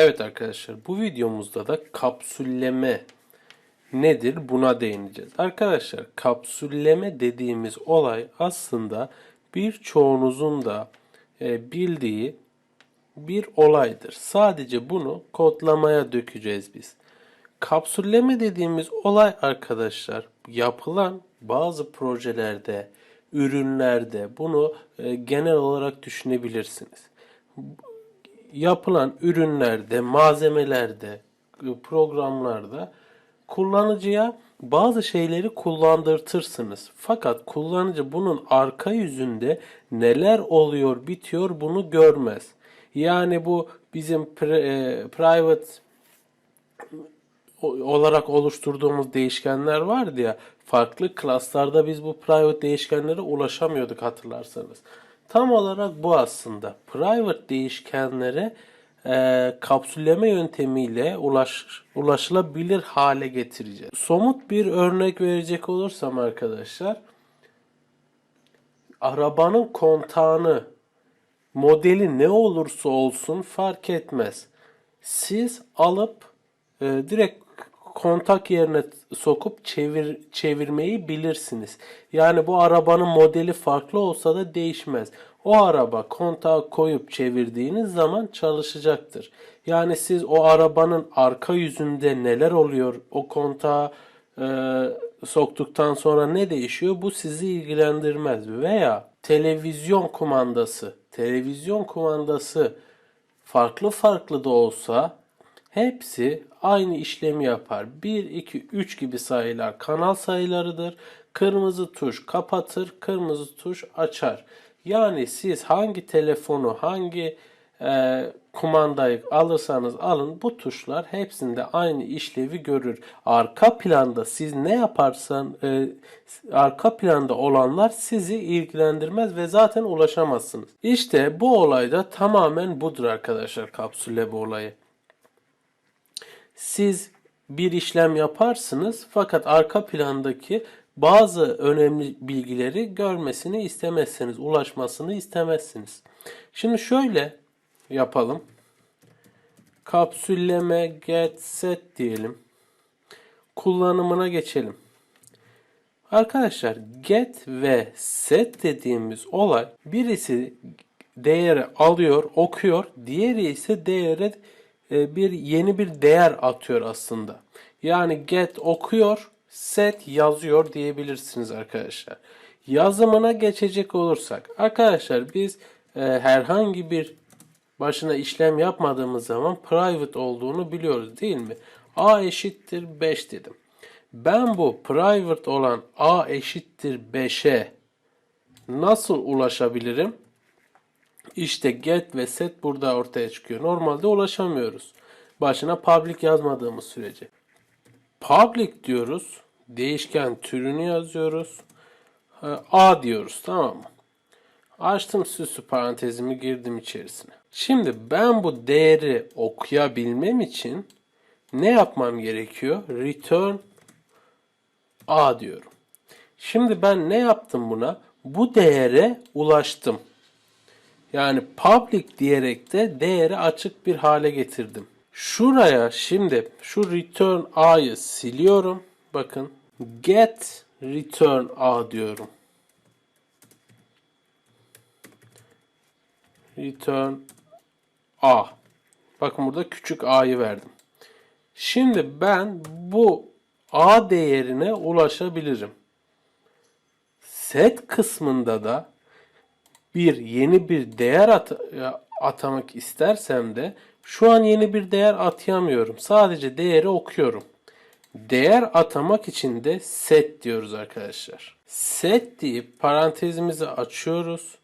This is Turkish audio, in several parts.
Evet arkadaşlar bu videomuzda da kapsülleme nedir buna değineceğiz. Arkadaşlar kapsülleme dediğimiz olay aslında birçoğunuzun da e, bildiği bir olaydır. Sadece bunu kodlamaya dökeceğiz biz. Kapsülleme dediğimiz olay arkadaşlar yapılan bazı projelerde, ürünlerde bunu e, genel olarak düşünebilirsiniz yapılan ürünlerde, malzemelerde, programlarda kullanıcıya bazı şeyleri kullandırtırsınız. Fakat kullanıcı bunun arka yüzünde neler oluyor, bitiyor bunu görmez. Yani bu bizim e, private olarak oluşturduğumuz değişkenler vardı ya farklı klaslarda biz bu private değişkenlere ulaşamıyorduk hatırlarsanız. Tam olarak bu aslında. Private değişkenlere e, kapsülleme yöntemiyle ulaş, ulaşılabilir hale getireceğiz. Somut bir örnek verecek olursam arkadaşlar arabanın kontağını modeli ne olursa olsun fark etmez. Siz alıp e, direkt kontak yerine sokup çevir çevirmeyi bilirsiniz. Yani bu arabanın modeli farklı olsa da değişmez. O araba kontağı koyup çevirdiğiniz zaman çalışacaktır. Yani siz o arabanın arka yüzünde neler oluyor, o kontağı e, soktuktan sonra ne değişiyor bu sizi ilgilendirmez. Veya televizyon kumandası, televizyon kumandası farklı farklı da olsa hepsi aynı işlemi yapar. 1, 2, 3 gibi sayılar kanal sayılarıdır. Kırmızı tuş kapatır, kırmızı tuş açar. Yani siz hangi telefonu, hangi e, kumandayı alırsanız alın bu tuşlar hepsinde aynı işlevi görür. Arka planda siz ne yaparsan e, arka planda olanlar sizi ilgilendirmez ve zaten ulaşamazsınız. İşte bu olayda tamamen budur arkadaşlar kapsülle bu olayı. Siz bir işlem yaparsınız fakat arka plandaki bazı önemli bilgileri görmesini istemezsiniz, ulaşmasını istemezsiniz. Şimdi şöyle yapalım. Kapsülleme get set diyelim. Kullanımına geçelim. Arkadaşlar get ve set dediğimiz olay birisi değeri alıyor, okuyor, diğeri ise değere e, bir yeni bir değer atıyor aslında. Yani get okuyor, set yazıyor diyebilirsiniz arkadaşlar. Yazımına geçecek olursak arkadaşlar biz e, herhangi bir başına işlem yapmadığımız zaman private olduğunu biliyoruz değil mi? A eşittir 5 dedim. Ben bu private olan A eşittir 5'e nasıl ulaşabilirim? İşte get ve set burada ortaya çıkıyor. Normalde ulaşamıyoruz. Başına public yazmadığımız sürece. Public diyoruz. Değişken türünü yazıyoruz. A diyoruz tamam mı? Açtım süslü parantezimi girdim içerisine. Şimdi ben bu değeri okuyabilmem için ne yapmam gerekiyor? Return A diyorum. Şimdi ben ne yaptım buna? Bu değere ulaştım. Yani public diyerek de değeri açık bir hale getirdim. Şuraya şimdi şu return a'yı siliyorum. Bakın get return a diyorum. Return a. Bakın burada küçük a'yı verdim. Şimdi ben bu a değerine ulaşabilirim. Set kısmında da bir yeni bir değer at atamak istersem de şu an yeni bir değer atayamıyorum. Sadece değeri okuyorum. Değer atamak için de set diyoruz arkadaşlar. Set deyip parantezimizi açıyoruz.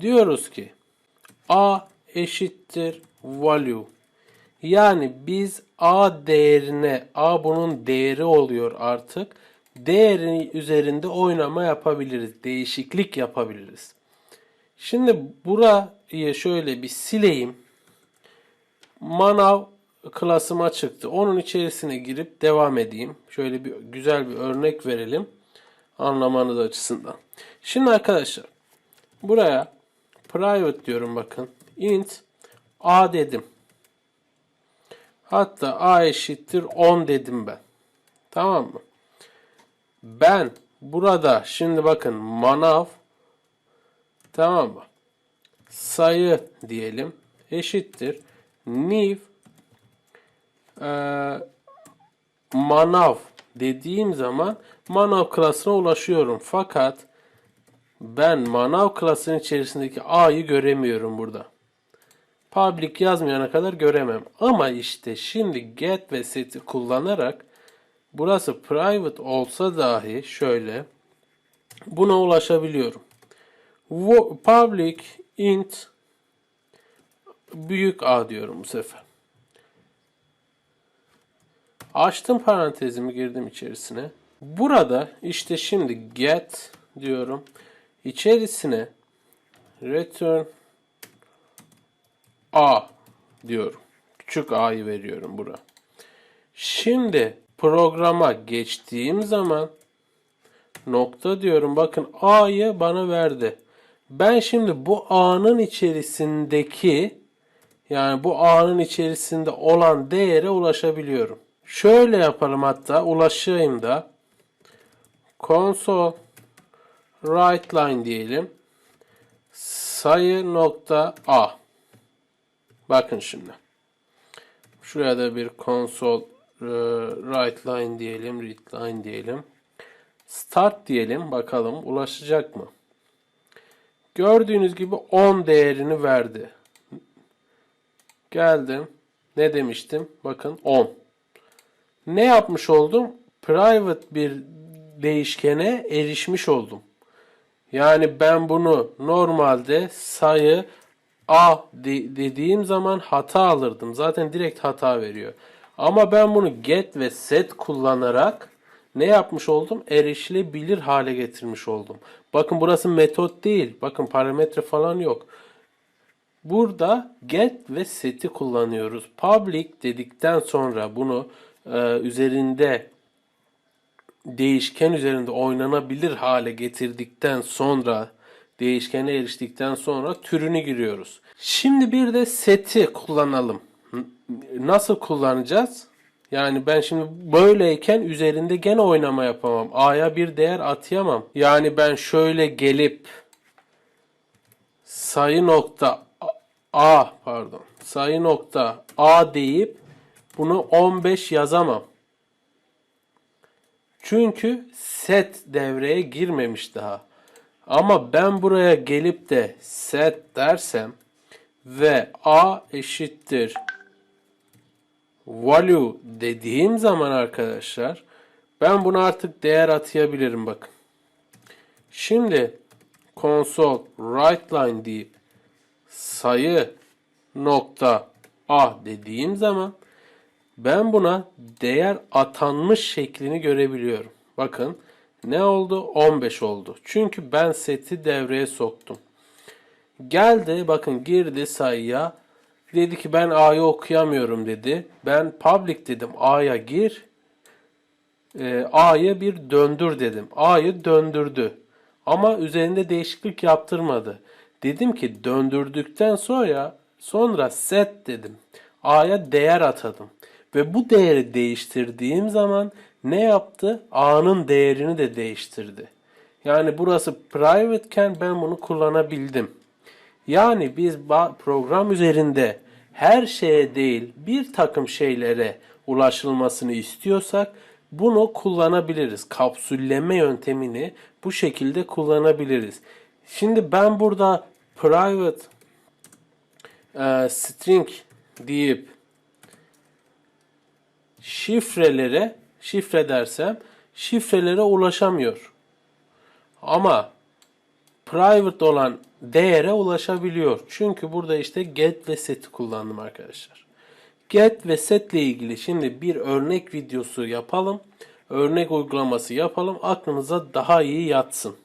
Diyoruz ki a eşittir value. Yani biz a değerine, a bunun değeri oluyor artık. Değerin üzerinde oynama yapabiliriz. Değişiklik yapabiliriz. Şimdi burayı şöyle bir sileyim. Manav klasıma çıktı. Onun içerisine girip devam edeyim. Şöyle bir güzel bir örnek verelim. Anlamanız açısından. Şimdi arkadaşlar buraya private diyorum bakın. int a dedim. Hatta a eşittir 10 dedim ben. Tamam mı? Ben burada şimdi bakın manav tamam mı? Sayı diyelim eşittir new e, manav dediğim zaman manav klasına ulaşıyorum. Fakat ben manav klasının içerisindeki a'yı göremiyorum burada. Public yazmayana kadar göremem. Ama işte şimdi get ve set'i kullanarak burası private olsa dahi şöyle buna ulaşabiliyorum. Public int büyük A diyorum bu sefer. Açtım parantezimi girdim içerisine. Burada işte şimdi get diyorum. İçerisine return A diyorum. Küçük A'yı veriyorum bura. Şimdi programa geçtiğim zaman nokta diyorum. Bakın A'yı bana verdi. Ben şimdi bu A'nın içerisindeki yani bu A'nın içerisinde olan değere ulaşabiliyorum. Şöyle yapalım hatta ulaşayım da console write line diyelim. Sayı nokta A. Bakın şimdi. Şuraya da bir console e, write line diyelim, read line diyelim. Start diyelim bakalım ulaşacak mı? Gördüğünüz gibi 10 değerini verdi. Geldim. Ne demiştim? Bakın 10. Ne yapmış oldum? Private bir değişkene erişmiş oldum. Yani ben bunu normalde sayı A de- dediğim zaman hata alırdım. Zaten direkt hata veriyor. Ama ben bunu get ve set kullanarak ne yapmış oldum? Erişilebilir hale getirmiş oldum. Bakın burası metot değil. Bakın parametre falan yok. Burada get ve set'i kullanıyoruz. Public dedikten sonra bunu e, üzerinde değişken üzerinde oynanabilir hale getirdikten sonra değişkene eriştikten sonra türünü giriyoruz. Şimdi bir de seti kullanalım. Nasıl kullanacağız? Yani ben şimdi böyleyken üzerinde gene oynama yapamam. A'ya bir değer atayamam. Yani ben şöyle gelip sayı nokta A pardon sayı nokta A deyip bunu 15 yazamam. Çünkü set devreye girmemiş daha. Ama ben buraya gelip de set dersem ve a eşittir value dediğim zaman arkadaşlar ben buna artık değer atayabilirim bakın. Şimdi console write line deyip sayı nokta a dediğim zaman ben buna değer atanmış şeklini görebiliyorum. Bakın ne oldu? 15 oldu. Çünkü ben seti devreye soktum. Geldi bakın girdi sayıya. Dedi ki ben A'yı okuyamıyorum dedi. Ben public dedim A'ya gir. Ee, A'yı bir döndür dedim. A'yı döndürdü. Ama üzerinde değişiklik yaptırmadı. Dedim ki döndürdükten sonra sonra set dedim. A'ya değer atadım. Ve bu değeri değiştirdiğim zaman ne yaptı? A'nın değerini de değiştirdi. Yani burası private ben bunu kullanabildim. Yani biz program üzerinde her şeye değil bir takım şeylere ulaşılmasını istiyorsak bunu kullanabiliriz. Kapsülleme yöntemini bu şekilde kullanabiliriz. Şimdi ben burada private e, string deyip şifrelere şifre dersem şifrelere ulaşamıyor. Ama private olan değere ulaşabiliyor. Çünkü burada işte get ve set'i kullandım arkadaşlar. Get ve set ile ilgili şimdi bir örnek videosu yapalım. Örnek uygulaması yapalım. Aklınıza daha iyi yatsın.